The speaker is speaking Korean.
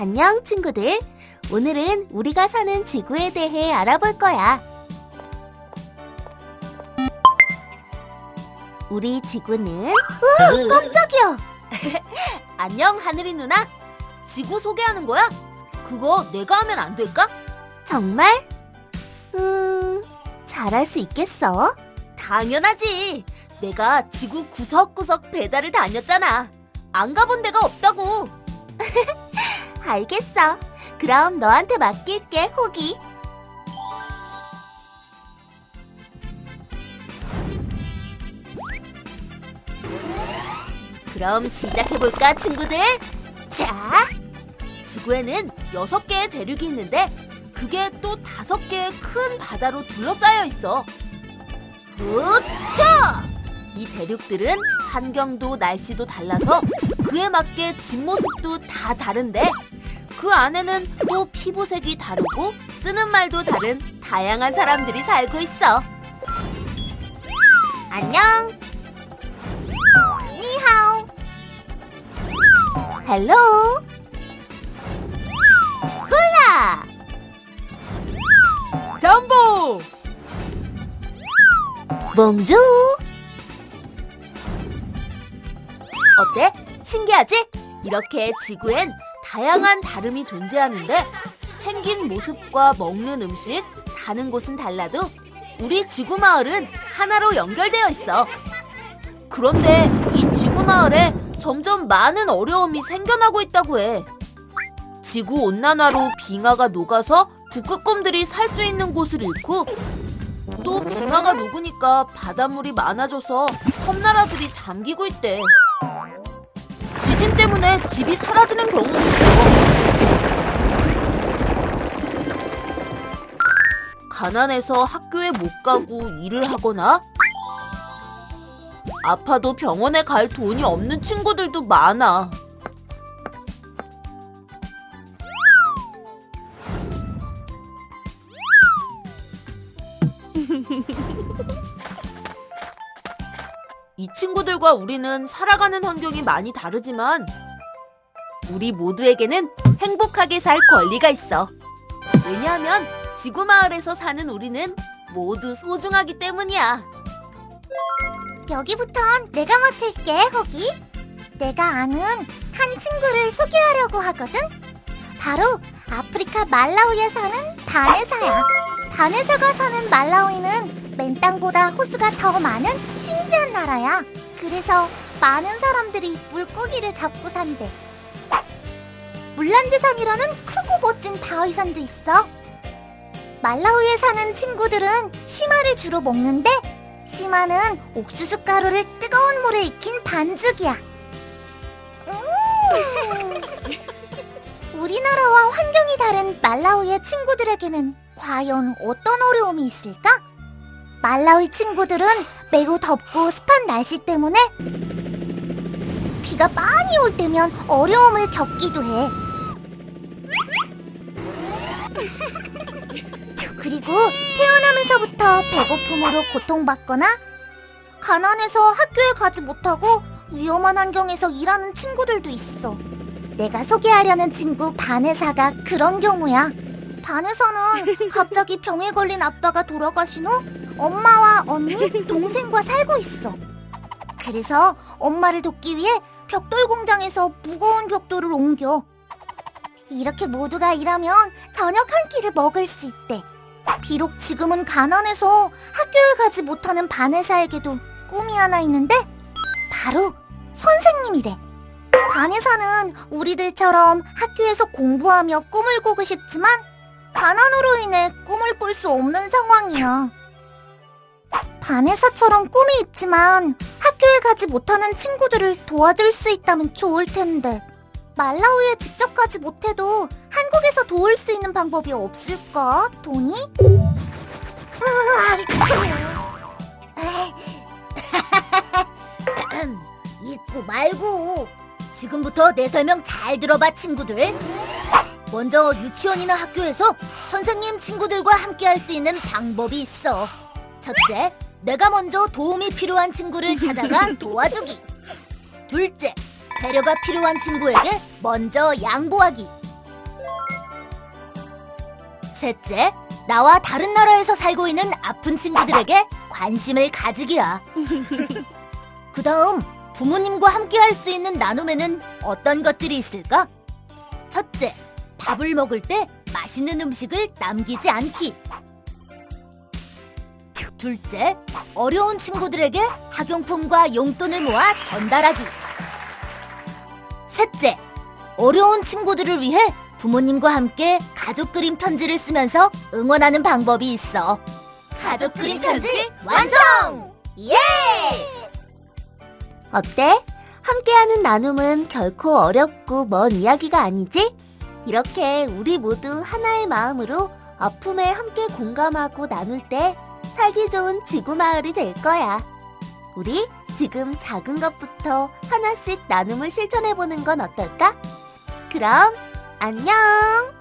안녕, 친구들. 오늘은 우리가 사는 지구에 대해 알아볼 거야. 우리 지구는 우와, 깜짝이야. 안녕, 하늘이 누나. 지구 소개하는 거야? 그거 내가 하면 안 될까? 정말? 음, 잘할 수 있겠어? 당연하지. 내가 지구 구석구석 배달을 다녔잖아. 안 가본 데가 없다고. 알겠어. 그럼 너한테 맡길게, 호기. 그럼 시작해볼까, 친구들? 자, 지구에는 여섯 개의 대륙이 있는데 그게 또 다섯 개의 큰 바다로 둘러싸여 있어. 우차! 이 대륙들은 환경도 날씨도 달라서 그에 맞게 집 모습도 다 다른데 그 안에는 또 피부색이 다르고 쓰는 말도 다른 다양한 사람들이 살고 있어. 안녕. 니하오. 헬로. 훌라. 잠보! 몽주. 어때? 신기하지? 이렇게 지구엔 다양한 다름이 존재하는데 생긴 모습과 먹는 음식, 사는 곳은 달라도 우리 지구 마을은 하나로 연결되어 있어. 그런데 이 지구 마을에 점점 많은 어려움이 생겨나고 있다고 해. 지구 온난화로 빙하가 녹아서 북극곰들이 살 수 있는 곳을 잃고 또 빙하가 녹으니까 바닷물이 많아져서 섬나라들이 잠기고 있대. 지진 때문에 집이 사라지는 경우도 있어. 가난해서 학교에 못 가고 일을 하거나 아파도 병원에 갈 돈이 없는 친구들도 많아. 이 친구들과 우리는 살아가는 환경이 많이 다르지만 우리 모두에게는 행복하게 살 권리가 있어. 왜냐하면 지구 마을에서 사는 우리는 모두 소중하기 때문이야. 여기부턴 내가 맡을게, 호기. 내가 아는 한 친구를 소개하려고 하거든. 바로 아프리카 말라위에 사는 바네사야. 바네사가 사는 말라위는 맨 땅보다 호수가 더 많은 신기한 나라야. 그래서 많은 사람들이 물고기를 잡고 산대. 물란드산이라는 크고 멋진 바위산도 있어. 말라위에 사는 친구들은 시마를 주로 먹는데 시마는 옥수수 가루를 뜨거운 물에 익힌 반죽이야. 음. 우리나라와 환경이 다른 말라위의 친구들에게는 과연 어떤 어려움이 있을까? 말라위 친구들은 매우 덥고 습한 날씨 때문에 비가 많이 올 때면 어려움을 겪기도 해. 그리고 태어나면서부터 배고픔으로 고통받거나 가난해서 학교에 가지 못하고 위험한 환경에서 일하는 친구들도 있어. 내가 소개하려는 친구 바네사가 그런 경우야. 바네사는 갑자기 병에 걸린 아빠가 돌아가신 후 엄마와 언니, 동생과 살고 있어. 그래서 엄마를 돕기 위해 벽돌 공장에서 무거운 벽돌을 옮겨. 이렇게 모두가 일하면 저녁 한 끼를 먹을 수 있대. 비록 지금은 가난해서 학교에 가지 못하는 바네사에게도 꿈이 하나 있는데 바로 선생님이래. 바네사는 우리들처럼 학교에서 공부하며 꿈을 꾸고 싶지만 가난으로 인해 꿈을 꿀 수 없는 상황이야. 바네사처럼 꿈이 있지만 학교에 가지 못하는 친구들을 도와줄 수 있다면 좋을 텐데 말라위에 직접 가지 못해도 한국에서 도울 수 있는 방법이 없을까? 돈이? 잊고 말고 지금부터 내 설명 잘 들어봐 친구들 먼저 유치원이나 학교에서 선생님 친구들과 함께 할 수 있는 방법이 있어 첫째, 내가 먼저 도움이 필요한 친구를 찾아가 도와주기 둘째, 배려가 필요한 친구에게 먼저 양보하기 셋째, 나와 다른 나라에서 살고 있는 아픈 친구들에게 관심을 가지기야. 그 다음, 부모님과 함께 할 수 있는 나눔에는 어떤 것들이 있을까? 첫째, 밥을 먹을 때 맛있는 음식을 남기지 않기. 둘째, 어려운 친구들에게 학용품과 용돈을 모아 전달하기. 셋째, 어려운 친구들을 위해 부모님과 함께 가족 그림 편지를 쓰면서 응원하는 방법이 있어. 가족 그림 편지 완성! 예! 어때? 함께하는 나눔은 결코 어렵고 먼 이야기가 아니지? 이렇게 우리 모두 하나의 마음으로 아픔에 함께 공감하고 나눌 때 살기 좋은 지구 마을이 될 거야. 우리 지금 작은 것부터 하나씩 나눔을 실천해 보는 건 어떨까? 그럼 안녕!